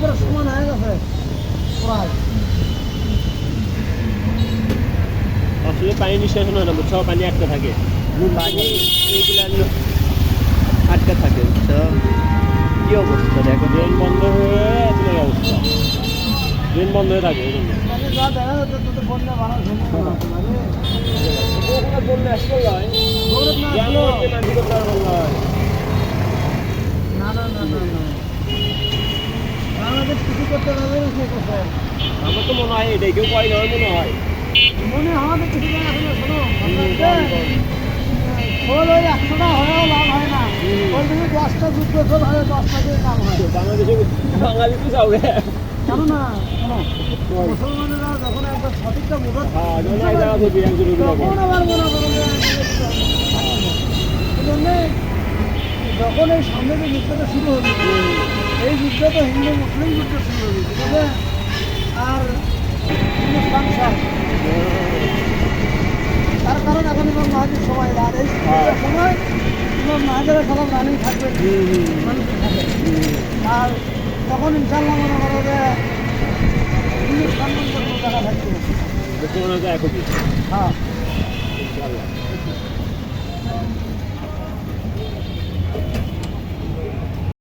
একবার সমান হয়ে গেছে। প্রায়। আসলে পানি নিঃশ্বাসন হয় না বুঝছ? পানি আটকে থাকে। পানি এইগুলা আটকে থাকে বুঝছ? কি অবস্থা? দেখো ড্রেন বন্ধ হয়ে তোমার অবস্থা। ড্রেন বন্ধ হয়ে থাকে এই জন্য। মানে বললে আসলে দৌড়ে না জ্ঞান আসলেও- হচ্ছে মাটি করতে আর বললে হয় না না না না না বাংলাদেশ কিছু করতে পারবে না সে কথা। আমার তো মনে হয় এটাই কেউ কয় না আমার মনে হয়। মনে আমাদের কিছু জানা শোনো। শোনো খোল ওই একশোটা হয়েও লাভ হয় না। ওই দশটা খোল হয় দশটা দিয়ে কাম হয়। বাংলাদেশে বাঙালি তো যাবে। কেন না মুসলমানেরা যখন একবার সঠিকটা মুখত হ্যাঁ তখন আবার মনে করো এই যখন এই সামনে যে শুরু হলো এই যুদ্ধ তো হিন্দু মুসলিম যুদ্ধ হলো ঠিক আছে? আর তার কারণ এখন ইমাম মাহাজির সময় আর এই যুদ্ধের সময় ইমাম মাহাজিরা সব রানিং থাকবে আর তখন ইনশাল্লাহ মনে করো যে হিন্দুস্তান জায়গা থাকবে হয় একই হ্যাঁ। ইনশাআল্লাহ।